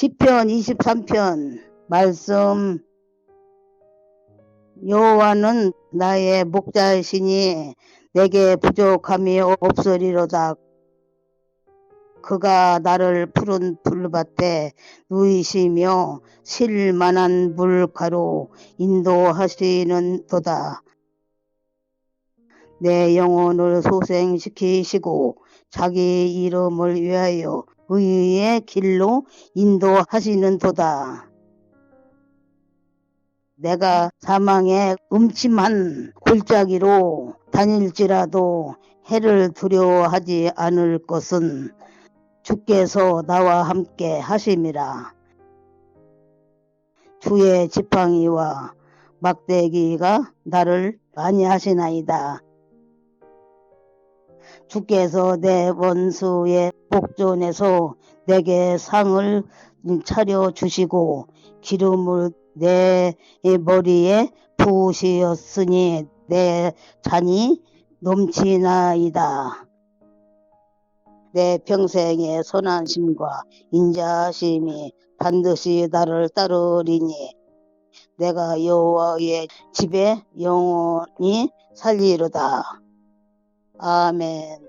시편 23편 말씀 여호와는 나의 목자이시니 내게 부족함이 없으리로다. 그가 나를 푸른 풀밭에 누이시며 쉴만한 물가로 인도하시는 도다. 내 영혼을 소생시키시고 자기 이름을 위하여 의의 길로 인도하시는 도다. 내가 사망의 음침한 골짜기로 다닐지라도 해를 두려워하지 않을 것은 주께서 나와 함께 하심이라. 주의 지팡이와 막대기가 나를 많이 하시나이다. 주께서 내 원수의 복전에서 내게 상을 차려 주시고 기름을 내 머리에 부으시었으니 내 잔이 넘치나이다. 내 평생의 선한심과 인자심이 반드시 나를 따르리니 내가 여호와의 집에 영원히 살리로다. Amen.